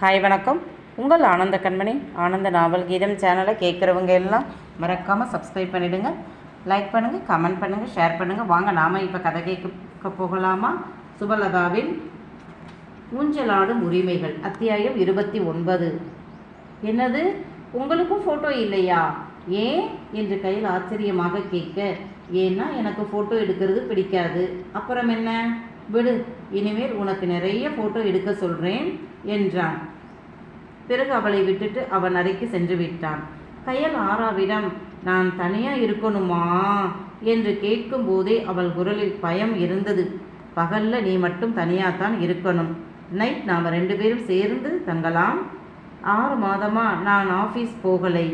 Hi வணக்கம். உங்கள் ஆனந்த கண்மணி. ஆனந்த நாவல் கீதம் சேனலை கேட்குறவங்க எல்லாம் மறக்காமல் சப்ஸ்கிரைப் பண்ணிவிடுங்க லைக் பண்ணுங்கள் கமெண்ட் பண்ணுங்கள் ஷேர் பண்ணுங்கள் வாங்க நாம் இப்போ கதை கேட்க போகலாமா? சுபலதாவின் ஊஞ்சலாடும் உரிமைகள் அத்தியாயம் இருபத்தி ஒன்பது. என்னது? உங்களுக்கும் ஃபோட்டோ இல்லையா? ஏன்? என்று கையில் ஆச்சரியமாக கேட்க ஏன்னா எனக்கு ஃபோட்டோ எடுக்கிறது பிடிக்காது. அப்புறம் என்ன? விடு இனிமேல் உனக்கு நிறைய ஃபோட்டோ எடுக்க சொல்கிறேன் என்றான். பிறகு அவளை விட்டுட்டு அவன் அறைக்கு சென்று விட்டான். கையல் ஆராவிடம் நான் தனியாக இருக்கணுமா? என்று கேட்கும்போதே அவள் குரலில் பயம் இருந்தது. பகல்ல நீ மட்டும் தனியாக தான் இருக்கணும். நைட் நாம் ரெண்டு பேரும் சேர்ந்து தங்கலாம். ஆறு மாதமா நான் ஆஃபீஸ் போகலை.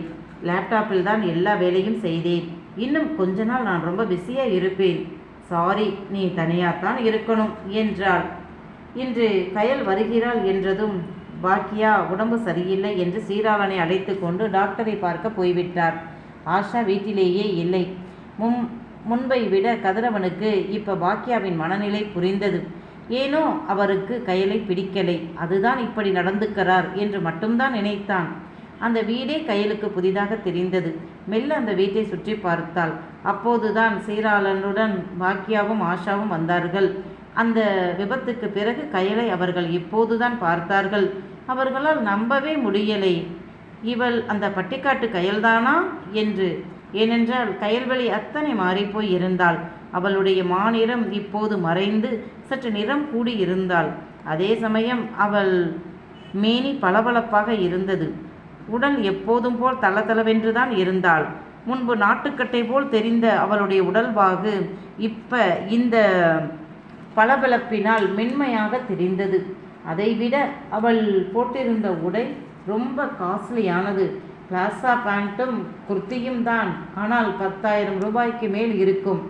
லேப்டாப்பில் தான் எல்லா வேலையும் செய்தேன். இன்னும் கொஞ்ச நாள் நான் ரொம்ப பிஸியாக இருப்பேன். சாரி நீ தனியாகத்தான் இருக்கணும் என்றாள். இன்று கயல் வருகிறாள் என்றதும் பாக்கியா உடம்பு சரியில்லை என்று சீராளனை அழைத்து கொண்டு டாக்டரை பார்க்க போய்விட்டார். ஆஷா வீட்டிலேயே இல்லை. முன் முன்பை விட கதிரவனுக்கு இப்போ பாக்கியாவின் மனநிலை புரிந்தது. ஏனோ அவருக்கு கயலை பிடிக்கலை. அதுதான் இப்படி நடந்துக்கிறார் என்று மட்டும்தான் நினைத்தான். அந்த வீடே கையலுக்கு புதிதாக தெரிந்தது. மெல்ல அந்த வீட்டை சுற்றி பார்த்தாள். அப்போதுதான் சீராளனுடன் பாக்கியாவும் ஆஷாவும் வந்தார்கள். அந்த விபத்துக்கு பிறகு கயலை அவர்கள் இப்போதுதான் பார்த்தார்கள். அவர்களால் நம்பவே முடியலை. இவள் அந்த பட்டிக்காட்டு கயல்தானா என்று. ஏனென்றால் கயல்வழி அத்தனை மாறிப்போய் இருந்தாள். அவளுடைய மாநிறம் இப்போது மறைந்து சற்று நிறம் கூடி இருந்தாள் அதே சமயம் அவள் மேனி பளபளப்பாக இருந்தது. உடல் எப்போதும் போல் தளதளவென்றுதான் இருந்தாள். முன்பு நாட்டுக்கட்டை போல் தெரிந்த அவளுடைய உடல்வாகு இப்ப இந்த பளபளப்பினால் மென்மையாக தெரிந்தது. அதைவிட அவள் போட்டிருந்த உடை ரொம்ப காஸ்ட்லியானது. பிளாசா பேண்ட்டும் குர்த்தியும் தான். ஆனால் பத்தாயிரம் ரூபாய்க்கு மேல் இருக்கும்.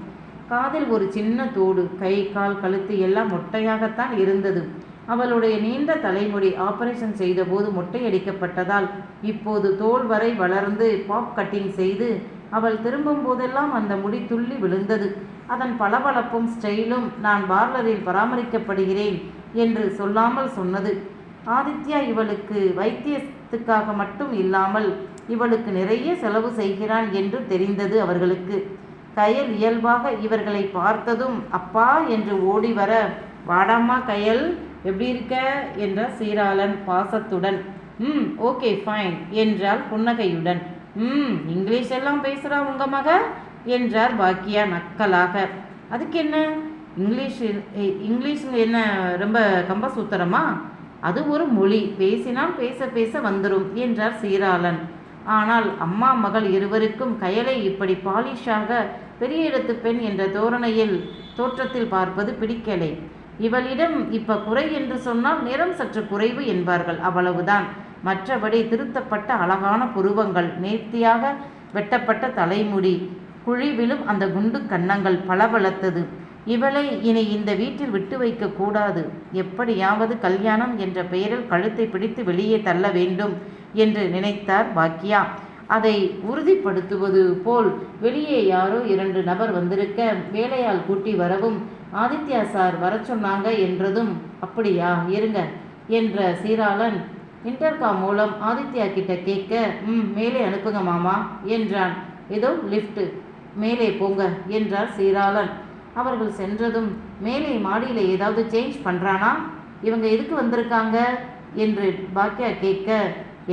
காதில் ஒரு சின்ன தோடு கை கால் கழுத்து எல்லாம் மொட்டையாகத்தான் இருந்தது. அவளுடைய நீண்ட தலைமுடி ஆபரேஷன் செய்தபோது மொட்டையடிக்கப்பட்டதால் இப்போது தோல் வரை வளர்ந்து பாப் கட்டிங் செய்து அவள் திரும்பும் போதெல்லாம் அந்த முடி துள்ளி விழுந்தது. அதன் பளபளப்பும் ஸ்டைலும் நான் பார்லரில் பராமரிக்கப்படுகிறேன் என்று சொல்லாமல் சொன்னது. ஆதித்யா இவளுக்கு வைத்தியத்துக்காக மட்டும் இல்லாமல் இவளுக்கு நிறைய செலவு செய்கிறான் என்று தெரிந்தது அவர்களுக்கு. கயல் இயல்பாக இவர்களை பார்த்ததும் அப்பா என்று ஓடி வர வாடாமா கயல் எப்படி இருக்க? என்றார் சீராளன் பாசத்துடன். ம் ஓகே ஃபைன் என்றால் புன்னகையுடன். ம் இங்கிலீஷ் எல்லாம் பேசுகிறா உங்க மக? என்றார் பாக்கியா நக்கலாக. அதுக்கு என்ன? இங்கிலீஷ் இங்கிலீஷ் என்ன ரொம்ப கம்பசூத்திரமா? அது ஒரு மொழி. பேசினால் பேச பேச வந்துடும் என்றார் சீராளன். ஆனால் அம்மா மகள் இருவருக்கும் கயலை இப்படி பாலிஷாக பெரிய இடத்து பெண் என்ற தோரணையில் தோற்றத்தில் பார்ப்பது பிடிக்கலை. இவளிடம் இப்ப குறை என்று சொன்னால் நிறம் சற்று குறைவு என்பார்கள் அவ்வளவுதான். மற்றபடி திருத்தப்பட்ட அழகான புருவங்கள் நேர்த்தியாக வெட்டப்பட்ட தலைமுடி குழிவிலும் அந்த குண்டு கன்னங்கள் பளபளத்தது. இவளை இனி இந்த வீட்டில் விட்டு வைக்க கூடாது. எப்படியாவது கல்யாணம் என்ற பெயரில் கழுத்தை பிடித்து வெளியே தள்ள வேண்டும் என்று நினைத்தார் பாக்கியா. அதை உறுதிப்படுத்துவது போல் வெளியே யாரோ இரண்டு நபர் வந்திருக்க வேலையால் கூட்டி வரவும் ஆதித்யா சார் வர சொன்னாங்க என்றதும் அப்படியா இருங்க என்ற சீராளன் இன்டர்காம் மூலம் ஆதித்யா கிட்ட கேட்க ம் மேலே அனுப்புங்க மாமா என்றான். ஏதோ லிஃப்ட்டு மேலே போங்க என்றார் சீராளன். அவர்கள் சென்றதும் மேலே மாடியில் ஏதாவது சேஞ்ச் பண்ணுறானா இவங்க எதுக்கு வந்திருக்காங்க? என்று பாக்கியா கேட்க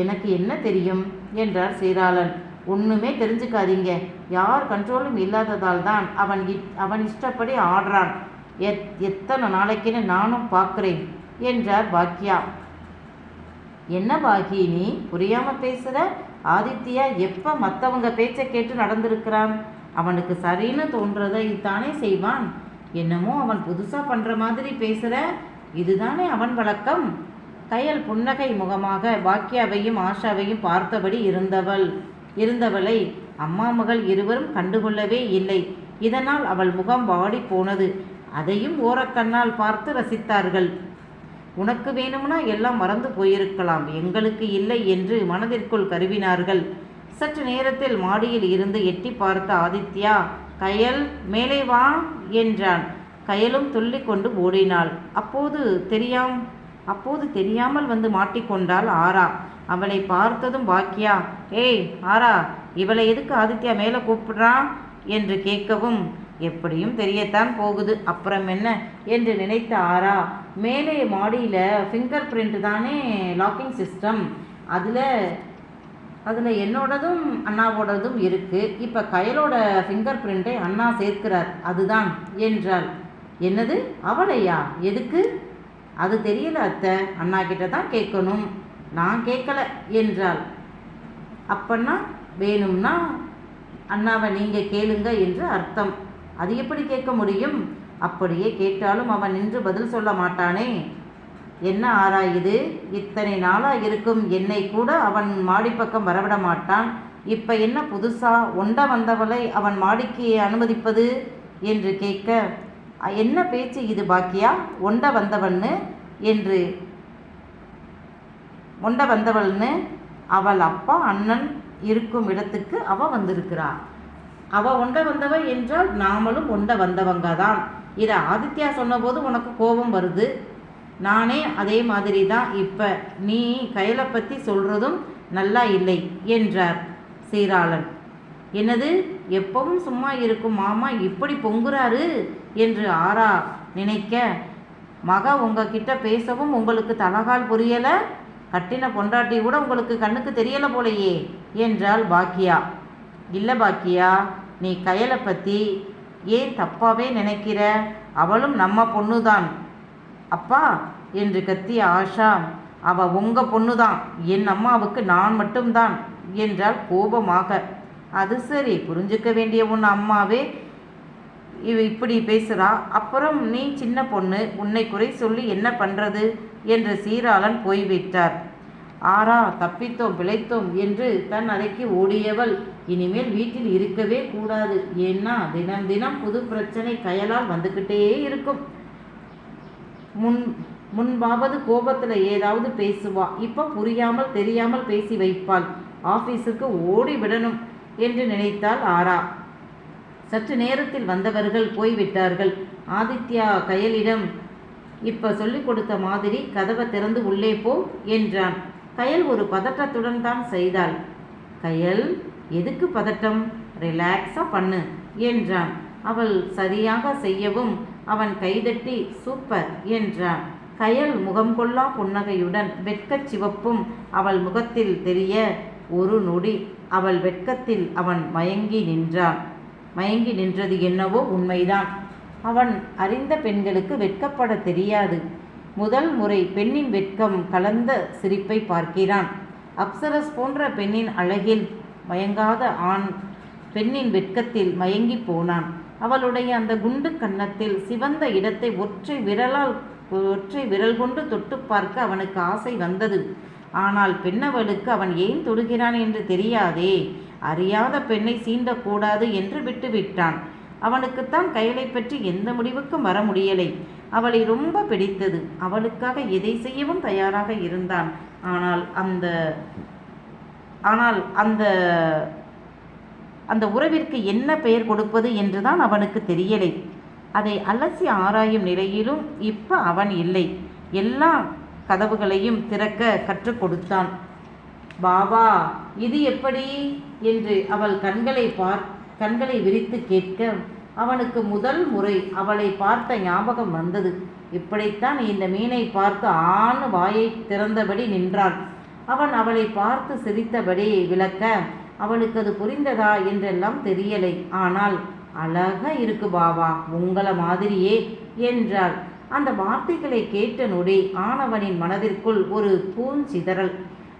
எனக்கு என்ன தெரியும் என்றார் சீராளன். ஒன்றுமே தெரிஞ்சுக்காதீங்க. யார் கண்ட்ரோலும் இல்லாததால் தான் அவன் அவன் இஷ்டப்படி ஆடுறான் எத் எத்தனை நாளைக்குன்னு நானும் பார்க்குறேன் என்றார் பாக்கியா என்ன பாகி நீ புரியாம பேசுகிற ஆதித்யா எப்போ மற்றவங்க பேச்சை கேட்டு நடந்திருக்கிறான்? அவனுக்கு சரின்னு தோன்றதை தானே செய்வான்? என்னமோ அவன் புதுசாக பண்ணுற மாதிரி பேசுகிற இதுதானே அவன் வழக்கம்? கையல் புன்னகை முகமாக பாக்கியாவையும் ஆஷாவையும் பார்த்தபடி இருந்தவள் இருந்தவளை அம்மா மகள் இருவரும் கண்டுகொள்ளவே இல்லை. இதனால் அவள் முகம் வாடி போனது. அதையும் ஓரக்கண்ணால் பார்த்து ரசித்தார்கள். உனக்கு வேணும்னா எல்லாம் மறந்து போயிருக்கலாம். எங்களுக்கு இல்லை என்று மனதிற்குள் கருவினார்கள். சற்று நேரத்தில் மாடியில் இருந்து எட்டி பார்த்த ஆதித்யா கயல் மேலே வா என்றான். கயலும் துள்ளிக்கொண்டு ஓடினாள். அப்போது தெரியாம் அப்போது தெரியாமல் வந்து மாட்டிக்கொண்டாள் ஆரா. அவளை பார்த்ததும் பாக்கியா. ஏய் ஆரா இவளை எதுக்கு ஆதித்யா மேலே கூப்பிடுறான் என்று கேட்கவும் எப்படியும் தெரியத்தான் போகுது. அப்புறம் என்ன? என்று நினைத்த ஆரா மேலே மாடியில் ஃபிங்கர் பிரிண்ட் தானே லாக்கிங் சிஸ்டம் அதில் அதில் என்னோடதும் அண்ணாவோடதும் இருக்குது இப்போ கயலோட ஃபிங்கர் பிரிண்ட்டை அண்ணா சேர்க்கிறார். அதுதான் என்றாள். என்னது? அவளையா? எதுக்கு? அது தெரியல அத்தை. அண்ணா கிட்ட தான் கேட்கணும். நான் கேட்கல என்றாள். அப்பன்னா வேணும்னா அண்ணாவை நீங்கள் கேளுங்க என்று அர்த்தம். அது எப்படி கேட்க முடியும்? அப்படியே கேட்டாலும் அவன் நின்று பதில் சொல்ல மாட்டானே. என்ன ஆராயுது இத்தனை நாளாக இருக்கும் என்னை கூட அவன் மாடிப்பக்கம் வரவிட மாட்டான். இப்போ என்ன புதுசா ஒண்ட வந்தவளை அவன் மாடிக்கு அனுமதிப்பது? என்று கேட்க என்ன பேச்சு இது பாக்கியா? ஒண்ட வந்தவன்னு என்று ஒண்ட வந்தவள்னு? அவள் அப்பா அண்ணன் இருக்கும் இடத்துக்கு அவ வந்திருக்கிறா. அவ உண்ட வந்தவ என்றால் நாமளும் ஒண்ட வந்தவங்க தான் இதை ஆதித்யா சொன்னபோது உனக்கு கோபம் வருது. நானே அதே மாதிரி தான் இப்போ. நீ கையில பற்றி சொல்கிறதும் நல்லா இல்லை என்றார் சீராளன். என்னது? எப்பவும் சும்மா இருக்கும் மாமா இப்படி பொங்குறாரு என்று ஆரா நினைக்க. மக உங்ககிட்ட பேசவும் உங்களுக்கு தலகால் புரியலை? கட்டின பொண்டாட்டி கூட உங்களுக்கு கண்ணுக்கு தெரியலை போலையே என்றாள் பாக்கியா. இல்லை பாக்கியா. நீ கயலை பற்றி ஏன் தப்பாவே நினைக்கிற? அவளும் நம்ம பொண்ணுதான். அப்பா என்று கத்திய ஆஷா அவ உங்க பொண்ணுதான். என் அம்மாவுக்கு நான் மட்டும்தான் என்றாள் கோபமாக. அது சரி புரிஞ்சுக்க வேண்டிய உன் அம்மாவே இவ இப்படி பேசுறா. அப்புறம் நீ சின்ன பொண்ணு உன்னை குறை சொல்லி என்ன பண்றது? என்று சீராளன் போய்விட்டார். ஆரா தப்பித்தோம் பிழைத்தோம் என்று தன் அறைக்கு ஓடியவள். இனிமேல் வீட்டில் இருக்கவே கூடாது. ஏன்னா தினம் தினம் புது பிரச்சனை கயலால் வந்துக்கிட்டே இருக்கும். முன் முன்பாவது கோபத்தில் ஏதாவது பேசுவா. இப்போ புரியாமல் தெரியாமல் பேசி வைப்பாள். ஆபீஸுக்கு ஓடி விடணும் என்று நினைத்தாள் ஆரா சற்று நேரத்தில் வந்தவர்கள் போய்விட்டார்கள் ஆதித்யா கயலிடம் இப்போ சொல்லிக் கொடுத்த மாதிரி கதவை திறந்து உள்ளே போ என்றான். கயல் ஒரு பதட்டத்துடன் தான் செய்தாள். கயல் எதுக்கு பதட்டம்? ரிலாக்ஸாக பண்ணு என்றான். அவள் சரியாக செய்யவும் அவன் கைதட்டி சூப்பர் என்றான். கயல் முகம் கொள்ளா புன்னகையுடன் வெட்கச் சிவப்பும் அவள் முகத்தில் தெரிய ஒரு நொடி அவள் வெட்கத்தில் அவன் மயங்கி நின்றான். மயங்கி நின்றது என்னவோ உண்மைதான். அவன் அறிந்த பெண்களுக்கு வெட்கப்பட தெரியாது. முதல் முறை பெண்ணின் வெட்கம் கலந்த சிரிப்பை பார்க்கிறான். அப்சரஸ் போன்ற பெண்ணின் அழகில் மயங்காத ஆண் பெண்ணின் வெட்கத்தில் மயங்கி போனான். அவளுடைய அந்த குண்டு கன்னத்தில் சிவந்த இடத்தை ஒற்றை விரலால் ஒற்றை விரல் கொண்டு தொட்டு பார்க்க அவனுக்கு ஆசை வந்தது. ஆனால் பெண்ணவளுக்கு அவன் ஏன் தொடுகிறான் என்று தெரியாதே. அறியாத பெண்ணை சீண்டக்கூடாது என்று விட்டுவிட்டான். அவனுக்குத்தான் கையலை பற்றி எந்த முடிவுக்கும் வர முடியலை. அவளை ரொம்ப பிடித்தது. அவளுக்காக எதை செய்யவும் தயாராக இருந்தான். ஆனால் அந்த ஆனால் அந்த அந்த உறவிற்கு என்ன பெயர் கொடுப்பது என்றுதான் அவனுக்கு தெரியலை. அதை அலசி ஆராயும் நிலையிலும் இப்போ அவன் இல்லை. எல்லா கதவுகளையும் திறக்க கற்றுக் கொடுத்தான். பாபா இது எப்படி? என்று அவள் கண்களை பார் கண்களை விரித்து கேட்க அவனுக்கு முதல் முறை அவளை பார்த்த ஞாபகம் வந்தது. இப்படித்தான் இந்த மீனை பார்த்து ஆண் வாயை திறந்தபடி நின்றாள். அவன் அவளை பார்த்து சிரித்தபடி விளக்க அவளுக்கு அது புரிந்ததா என்றெல்லாம் தெரியலை. ஆனால் அழகா இருக்கு பாவா உங்களை மாதிரியே என்றாள். அந்த வார்த்தைகளை கேட்ட நொடி ஆணவனின் மனதிற்குள் ஒரு பூஞ்சிதறல்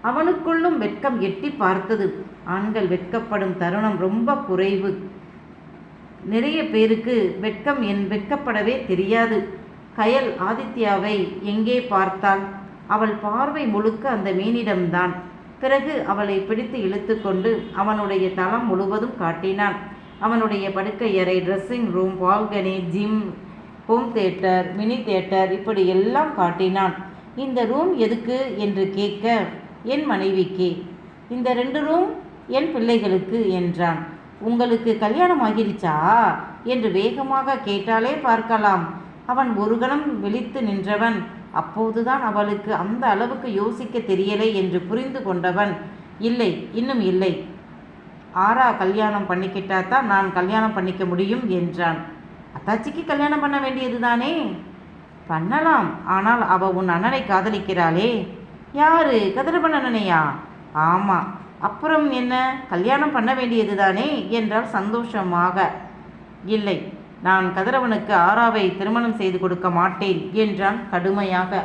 அவனுக்குள்ளும் வெட்கம் எட்டி பார்த்தது. ஆண்கள் வெட்கப்படும் தருணம் ரொம்ப குறைவு. நிறைய பேருக்கு வெட்கம் என் வெட்கப்படவே தெரியாது. கயல் ஆதித்யாவை எங்கே பார்த்தாள்? அவள் பார்வை முழுக்க அந்த மீனிடம்தான். பிறகு அவளை பிடித்து இழுத்துக்கொண்டு அவனுடைய தளம் முழுவதும் காட்டினான். அவனுடைய படுக்கையறை dressing room balcony gym home theatre mini theatre இப்படி எல்லாம் காட்டினான். இந்த ரூம் எதுக்கு என்று கேட்க என் மனைவிக்கு. இந்த ரெண்டு ரூம் என் பிள்ளைகளுக்கு என்றான். உங்களுக்கு கல்யாணம் ஆகிருச்சா என்று வேகமாக கேட்டாலே பார்க்கலாம். அவன் ஒரு கணம் விழித்து நின்றவன். அப்போதுதான் அவளுக்கு அந்த அளவுக்கு யோசிக்க தெரியலை என்று புரிந்து கொண்டவன். இல்லை இன்னும் இல்லை. ஆரா கல்யாணம் பண்ணிக்கிட்டா தான் நான் கல்யாணம் பண்ணிக்க முடியும் என்றான். அத்தாச்சிக்கு கல்யாணம் பண்ண வேண்டியது தானே பண்ணலாம் ஆனால் அவ உன் அண்ணனை காதலிக்கிறாளே. யாரு? கதிரவன் அண்ணனையா? ஆமாம் அப்புறம் என்ன? கல்யாணம் பண்ண வேண்டியது தானே என்றால் சந்தோஷமாக. இல்லை நான் கதிரவனுக்கு ஆராவை திருமணம் செய்து கொடுக்க மாட்டேன் என்றான் கடுமையாக.